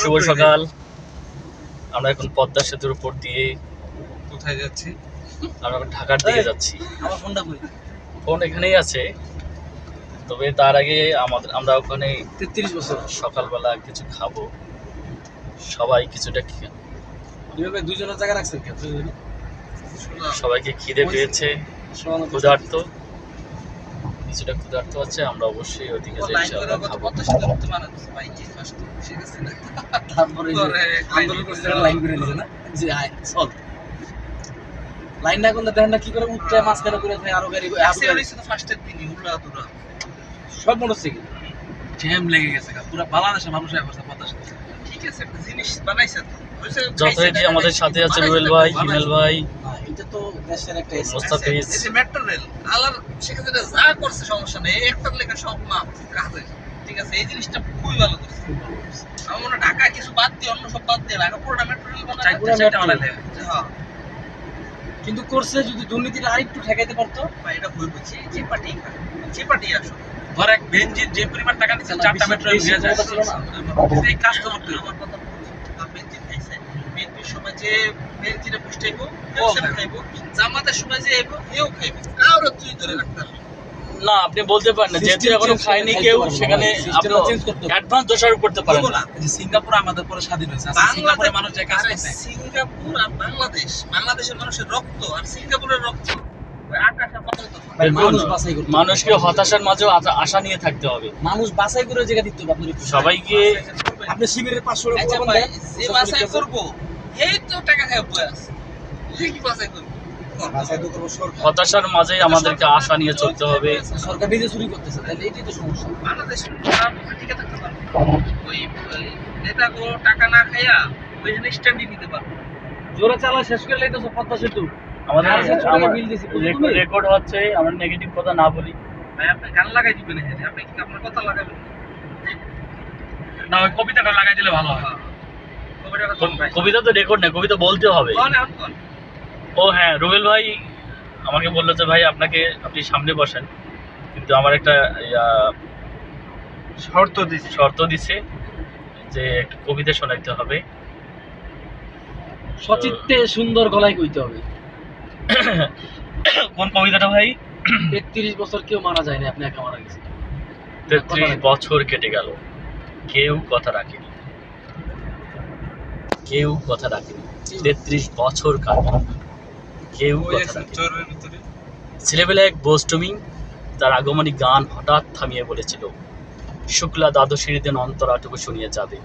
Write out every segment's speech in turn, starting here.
শুভ সকাল। আমরা এখন পদ্মা সেতুর উপর দিয়ে কোথায় যাচ্ছি? আমরা এখন ঢাকার দিকে যাচ্ছি। আমার ফোনটা কই ফোন এখানেই আছে। তবে তার আগে আমাদের আমরা ওখানে তেত্রিশ বছর। সকালবেলা কিছু খাব। সবাই কিছুটা খে- এভাবে দুজনের জায়গা রাখছেন সবাইকে খিদে পেয়েছে। সমান ক্ষুধার্ত। কিছুটা ক্ষুধার্ত আছে আমরা অবশ্যই ওদিকে যাই ইনশাআল্লাহ খাব। তারপরে আন্দোলন করছে লাইন করে নিছে না? যে আয় চল। লাইন না করলে দেখেন না কি করে উঠতে মাঝখানে করে থাকে আরও গাড়ি আরও গাড়ি। সব মোটরসাইকেল। জ্যাম লেগে গেছে। পুরা বাংলাদেশের মানুষ হয়ে গেছে পদ্মা সেতু। যথারীতি আমাদের সাথে আছে ভাই হিমেল ভাই। এটা তো দেশের একটা মোস্তাফিজ মেট্রো রেল আলার সেক্ষেত্রে যা করছে সমস্যা নেই একটার লেখা সব মাপ ঠিক আছে এই জিনিসটা খুবই ভালো করছে। আমার মনে ঢাকা কিছু বাদ দিয়ে অন্য সব বাদ দিয়ে ঢাকা পুরোটা মেট্রো রেল metro হ্যাঁ। কিন্তু করছে যদি দুর্নীতিটা আরেকটু ঠেকাইতে পারতো? ভাই এটা ভুল বুঝছি। যে পার্টি যে পার্টি আসলে ধর এক বেঞ্জিন যে পরিমাণ টাকা নিচ্ছে চারটা মেট্রো দিয়ে যায়। এই কাজ করতে আমার কথা সময় যে বেঞ্জিনে পুষ্টাইবো, ও সেটা জামাতের সময় যে এবো, এও খাইবে। কারও তুই ধরে রাখতে না। আপনি বলতে পারেন না যেহেতু এখনও খায়নি কেউ সেখানে আপনি। অ্যাডভান্স দোষারোপ করতে পারেন সিঙ্গাপুর আমাদের পরে স্বাধীন হয়েছে আজকে সিঙ্গাপুরে মানুষ যে কাজ সিঙ্গাপুর আর বাংলাদেশ বাংলাদেশের মানুষের রক্ত আর সিঙ্গাপুরের রক্ত ওই আকাশ আর পাতাল তফাৎ। ভাই, দেখুন, মানুষ বাছাই করতে হবে। মানুষকে হতাশার মাঝেও আশা- নিয়ে থাকতে হবে মানুষ বাছাই করে জায়গা দিতে হবে আপনার সবাইকে আপনি শিবিরের পাঁচশো আচ্ছা। যে বাছাই করব, এই তো টাকা খায় বয়ে আছে। কি বাছাই করব? বাছাই তো করব সরকার। হতাশার মাঝেই আমাদেরকে আশা নিয়ে চলতে হবে। সরকার নিজে চুরি করতেছে তাহলে এটাই তো সমস্যা। বাংলাদেশের খারাপ টিকে থাকতে পারবে। ওই ওই নেতাগুলো টাকা না খাইয়া ওইখানে স্ট্যান্ডই নিতে পারবে জোরে চালা শেষ করে লাইতেছো পদ্মা সেতু। আমাদের? রেকর্ড হচ্ছে আমরা নেগেটিভ কথা না বলি। ভাই আপনি গান লাগাই দিবেন এখানে। আপনি কি আপনার কথা লাগাবেন? না ওই কবিতাটা লাগাই দিলে ভালো হয়। ভাই? কবিতা তো রেকর্ড না কবিতা বলতে হবে? ও হ্যাঁ রুবেল ভাই আমাকে বলল যে ভাই আপনাকে আপনি সামনে বসেন। কিন্তু আমার একটা শর্ত দিছি। শর্ত দিছে যে একটা কবিতা শোনাইতে হবে। সচিত্তে সুন্দর গলায় কইতে হবে। কোন কবিতাটা ভাই? তেত্রিশ বছর কেউ মারা যায়নি আপনি একা মারা গেছেন। তেত্রিশ বছর কেটে গেল। কেউ কথা রাখেনি। কেউ কথা রাখেনি তেত্রিশ বছর কাল কেউ কথা রাখেনি চোরের ছেলেবেলা এক বোস্টমি তার আগমনী গান হঠাৎ থামিয়ে বলেছিল শুক্লা দ্বাদশীতে অন্তরাটুকু শুনিয়ে যাবে।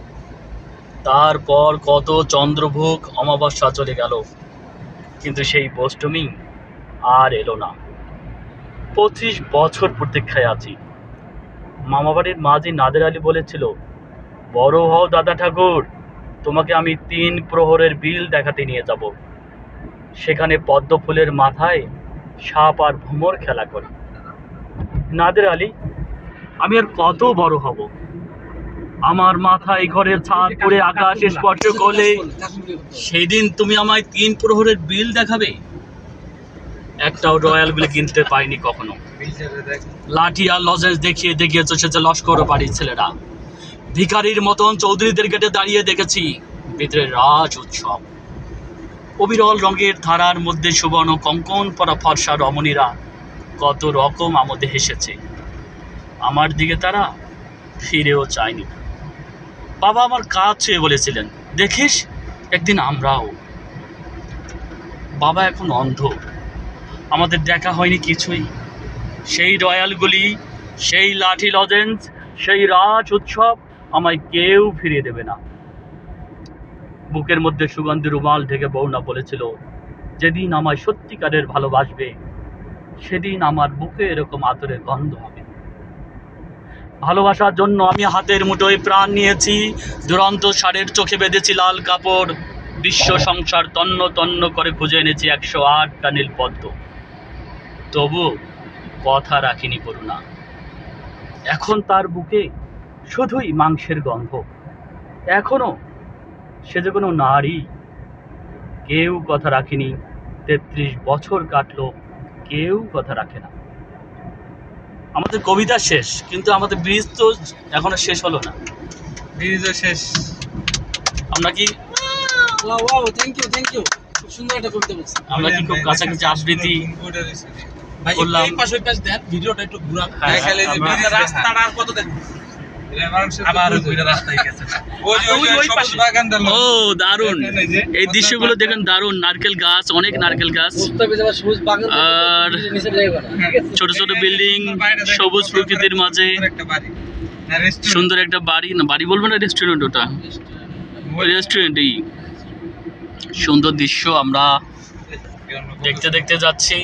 তারপর কত চন্দ্রভোগ অমাবস্যা চলে গেল। কিন্তু সেই বোস্টমি আর এলো না। পঁচিশ বছর প্রতীক্ষায় আছি। মামাবাড়ির মাঝি নাদের আলী বলেছিল বড় হও দাদা ঠাকুর তোমাকে আমি তিন প্রহরের বিল দেখাতে নিয়ে যাব। সেখানে পদ্ম ফুলের মাথায় সাপ আর ভ্রমর খেলা করে। নাদের আলী আমি আর কত বড় হব? আমার মাথায় ঘরের ছাদ পড়ে আকাশ স্পর্শ করলে সেই দিন তুমি আমায় তিন প্রহরের বিল দেখাবে? একটাও রয়্যাল বিল কিনতে পাইনি কখনো। লাঠি আর লজেন্স দেখিয়ে দেখিয়ে চষেছে লস্কর বাড়ির ছেলেরা। ভিখারির মতন চৌধুরীদের গেটে দাঁড়িয়ে দেখেছি। ভিতরে রাজ উৎসব। অবিরল রঙের ধারার মধ্যে সুবর্ণ কঙ্কন পরা ফর্সা রমণীরা কত রকম আমোদে হেসেছে। আমার দিকে তারা ফিরেও চায়নি। বাবা আমার কাজ চেয়ে বলেছিলেন, দেখিস, একদিন আমরাও। বাবা এখন অন্ধ। আমাদের দেখা হয়নি কিছুই। সেই রয়্যালগুলি, সেই লাঠি লজেন্স, সেই রাজ উৎসব আমায় কেউ ফিরিয়ে দেবে না। বুকের মধ্যে সুগন্ধি রুমাল ঢেকে বৌনা বলেছিল, যেদিন আমায় সত্যিকারের ভালোবাসবে, সেদিন আমার বুকে এরকম আতরের গন্ধ হবে। ভালোবাসার জন্য আমি হাতের মুঠোয় প্রাণ নিয়েছি, দুরন্ত সারের চোখে বেঁধেছি লাল কাপড়, বিশ্ব সংসার তন্ন তন্ন করে খুঁজে এনেছি একশো আটটা নীলপদ্ম তবু কথা রাখিনি করুণা এখন তার বুকে শুধুই মাংসের গন্ধ। এখনও সে যে কোনো নারী কেউ কথা রাখেনি তেত্রিশ বছর কাটলো কেউ কথা রাখে না। আমাদের কবিতা শেষ কিন্তু আমাদের ব্রিজ তো এখনও শেষ হলো না। ব্রিজও শেষ। আমরা কি wow wow thank you thank you খুব সুন্দর একটা কবিতা বলছেন। আমরা কি খুব কাছাকাছি ভাই করলাম। এই পাশে ওই পাশে দেন ভিডিওটা একটু ঘুরান হ্যাঁ, রাস্তাটা আর কত দেখুন ও দারুণ। এই দৃশ্যগুলো দেখেন দারুণ। নারকেল গাছ অনেক নারকেল গাছ। মুস্তাফিজ আবার সবুজ বাগান আর আছে? ছোট ছোট বিল্ডিং সবুজ প্রকৃতির মাঝে। বাড়ি। সুন্দর একটা বাড়ি না বাড়ি বলব না রেস্টুরেন্ট ওটা? রেস্টুরেন্টই সুন্দর দৃশ্য আমরা দেখতে দেখতে যাচ্ছি।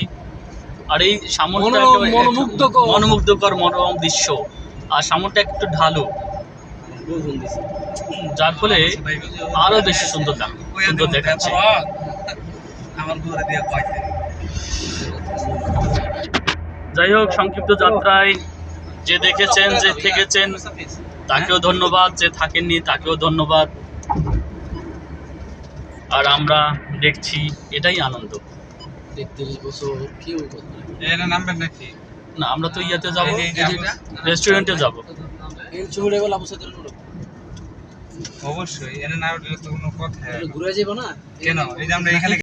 আর এই সামনটা মনো- মনোমুগ্ধকর। মনোমুগ্ধকর মনোরম দৃশ্য। আর সামনটা একটু ঢালু। যার ফলে আরও বেশি সুন্দর সুন্দর দেখাচ্ছে। আমার ঘরে দিয়ে কয়তে যাই হোক সংক্ষিপ্ত যাত্রায় যে দেখেছেন যে থেকেছেন তাকেও ধন্যবাদ। যে থাকেননি তাকেও ধন্যবাদ। আর আমরা দেখছি এটাই আনন্দ। তেত্রিশ বছর এর নামবেন নাকি? না আমরা তো ইয়াতে যাব এই রেস্টুরেন্টে যাব। অবশ্যই এনে না উঠলে তো কোনো কথা ঘুরে যাব না? কেন? এই যে আমরা এখানে